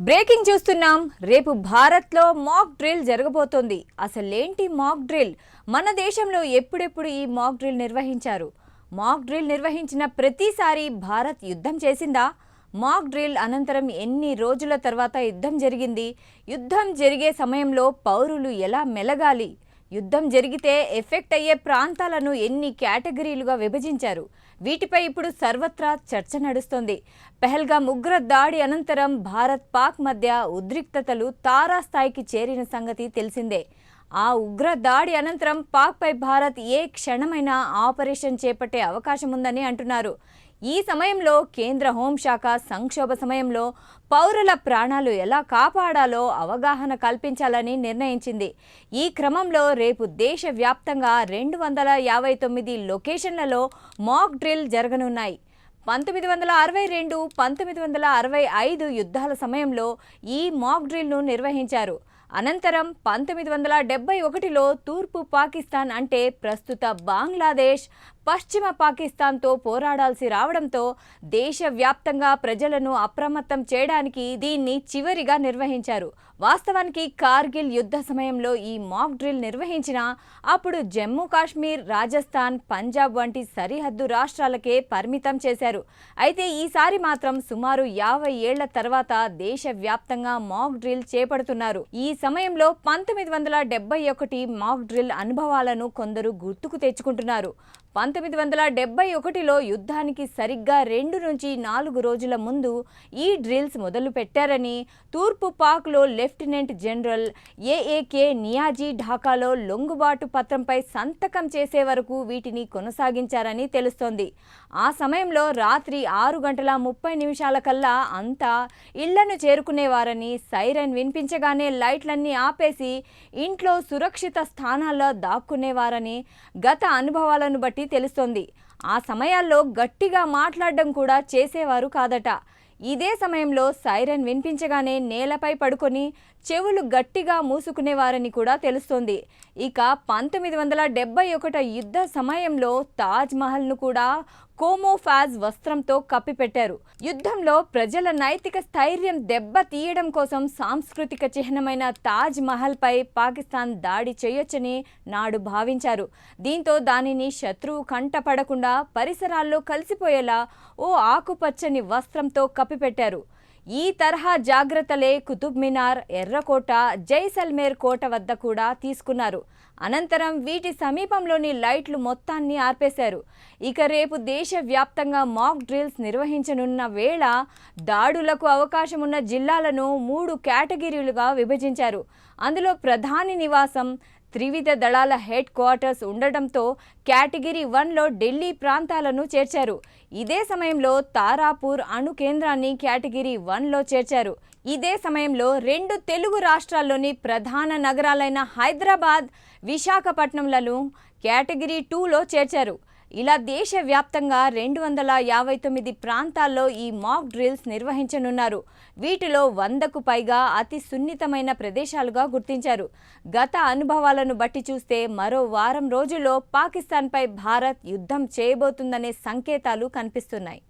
Breaking చూస్తున్నాం. రేపు భారత్లో మాక్ డ్రిల్ జరగబోతోంది. అసలేంటి మాక్ డ్రిల్ మన దేశంలో ఎప్పుడెప్పుడు ఈ మాక్ డ్రిల్ నిర్వహించారు? మాక్ డ్రిల్ నిర్వహించిన ప్రతిసారి భారత్ యుద్ధం చేసిందా? మాక్ డ్రిల్ అనంతరం ఎన్ని రోజుల తర్వాత యుద్ధం జరిగింది? యుద్ధం జరిగే సమయంలో పౌరులు ఎలా మెలగాలి? యుద్ధం జరిగితే ఎఫెక్ట్ అయ్యే ప్రాంతాలను ఎన్ని కేటగిరీలుగా విభజించారు? వీటిపై ఇప్పుడు సర్వత్రా చర్చ నడుస్తోంది. పెహల్గా ఉగ్ర దాడి అనంతరం భారత్ పాక్ మధ్య ఉద్రిక్తతలు తారాస్థాయికి చేరిన సంగతి తెలిసిందే. ఆ ఉగ్ర దాడి అనంతరం పాక్పై భారత్ ఏ క్షణమైనా ఆపరేషన్ చేపట్టే అవకాశం ఉందని అంటున్నారు. ఈ సమయంలో కేంద్ర హోంశాఖ సంక్షోభ సమయంలో పౌరుల ప్రాణాలు ఎలా కాపాడాలో అవగాహన కల్పించాలని నిర్ణయించింది. ఈ క్రమంలో రేపు దేశవ్యాప్తంగా రెండు వందల యాభై తొమ్మిది లొకేషన్లలో మాక్ డ్రిల్ జరగనున్నాయి. పంతొమ్మిది వందల అరవై రెండు పంతొమ్మిది వందల అరవై ఐదు యుద్ధాల సమయంలో ఈ మాక్ డ్రిల్ను నిర్వహించారు. అనంతరం పంతొమ్మిది వందల డెబ్బై ఒకటిలో తూర్పు పాకిస్తాన్ అంటే ప్రస్తుత బంగ్లాదేశ్ పశ్చిమ పాకిస్తాన్తో పోరాడాల్సి రావడంతో దేశవ్యాప్తంగా ప్రజలను అప్రమత్తం చేయడానికి దీన్ని చివరిగా నిర్వహించారు. వాస్తవానికి కార్గిల్ యుద్ధ సమయంలో ఈ మాక్ డ్రిల్ నిర్వహించిన అప్పుడు జమ్మూ కాశ్మీర్ రాజస్థాన్ పంజాబ్ వంటి సరిహద్దు రాష్ట్రాలకే పరిమితం చేశారు. అయితే ఈసారి మాత్రం సుమారు యాభై ఏళ్ళ తర్వాత దేశవ్యాప్తంగా మాక్ డ్రిల్ చేపడుతున్నారు. ఈ సమయంలో పంతొమ్మిది వందల డెబ్బై ఒకటి మాక్ డ్రిల్ అనుభవాలను కొందరు గుర్తుకు తెచ్చుకుంటున్నారు. పంతొమ్మిది వందల డెబ్బై ఒకటిలో యుద్ధానికి సరిగ్గా రెండు నుంచి నాలుగు రోజుల ముందు ఈ డ్రిల్స్ మొదలు పెట్టారని తూర్పు పాక్లో lieutenant general A A K Niazi ఢాకాలో లొంగుబాటు పత్రంపై సంతకం చేసే వరకు వీటిని కొనసాగించారని తెలుస్తోంది. ఆ సమయంలో రాత్రి ఆరు గంటల ముప్పై నిమిషాల కల్లా అంతా ఇళ్ళను చేరుకునేవారని సైరన్ వినిపించగానే లైట్లన్నీ ఆపేసి ఇంట్లో సురక్షిత స్థానాల్లో దాక్కునేవారని గత అనుభవాలను బట్టి తెలుస్తోంది. ఆ సమయాల్లో గట్టిగా మాట్లాడడం కూడా చేసేవారు కాదట. ఇదే సమయంలో సైరన్ వినిపించగానే నేలపై పడుకొని చెవులు గట్టిగా మూసుకునేవారని కూడా తెలుస్తోంది. ఇక పంతొమ్మిది వందల డెబ్బై ఒకట యుద్ధ సమయంలో తాజ్ మహల్ను కూడా కోమోఫాజ్ వస్త్రంతో కప్పిపెట్టారు. యుద్ధంలో ప్రజల నైతిక స్థైర్యం దెబ్బ తీయడం కోసం సాంస్కృతిక చిహ్నమైన తాజ్ మహల్పై పాకిస్తాన్ దాడి చేయొచ్చని నాడు భావించారు. దీంతో దానిని శత్రువు కంటపడకుండా పరిసరాల్లో కలిసిపోయేలా ఓ ఆకుపచ్చని వస్త్రంతో కప్పిపెట్టారు. ఈ తరహా జాగ్రత్తలే కుతుబ్ మినార్ ఎర్రకోట జైసల్మేర్ కోట వద్ద కూడా తీసుకున్నారు. అనంతరం వీటి సమీపంలోని లైట్లు మొత్తాన్ని ఆర్పేశారు. ఇక రేపు దేశవ్యాప్తంగా మాక్ డ్రిల్స్ నిర్వహించనున్న వేళ దాడులకు అవకాశం ఉన్న జిల్లాలను మూడు కేటగిరీలుగా విభజించారు. అందులో ప్రధాని నివాసం త్రివిధ దళాల హెడ్ క్వార్టర్స్ ఉండడంతో కేటగిరీ వన్లో ఢిల్లీ ప్రాంతాలను చేర్చారు. ఇదే సమయంలో తారాపూర్ అణు కేంద్రాన్ని కేటగిరీ వన్లో చేర్చారు. ఇదే సమయంలో రెండు తెలుగు రాష్ట్రాల్లోని ప్రధాన నగరాలైన హైదరాబాద్ విశాఖపట్నంలను కేటగిరీ టూలో చేర్చారు. ఇలా దేశవ్యాప్తంగా రెండు వందల యాభై తొమ్మిది ప్రాంతాల్లో ఈ మాక్ డ్రిల్స్ నిర్వహించనున్నారు. వీటిలో వందకు పైగా అతి సున్నితమైన ప్రదేశాలుగా గుర్తించారు. గత అనుభవాలను బట్టి చూస్తే మరో వారం రోజుల్లో పాకిస్తాన్పై భారత్ యుద్ధం చేయబోతుందనే సంకేతాలు కనిపిస్తున్నాయి.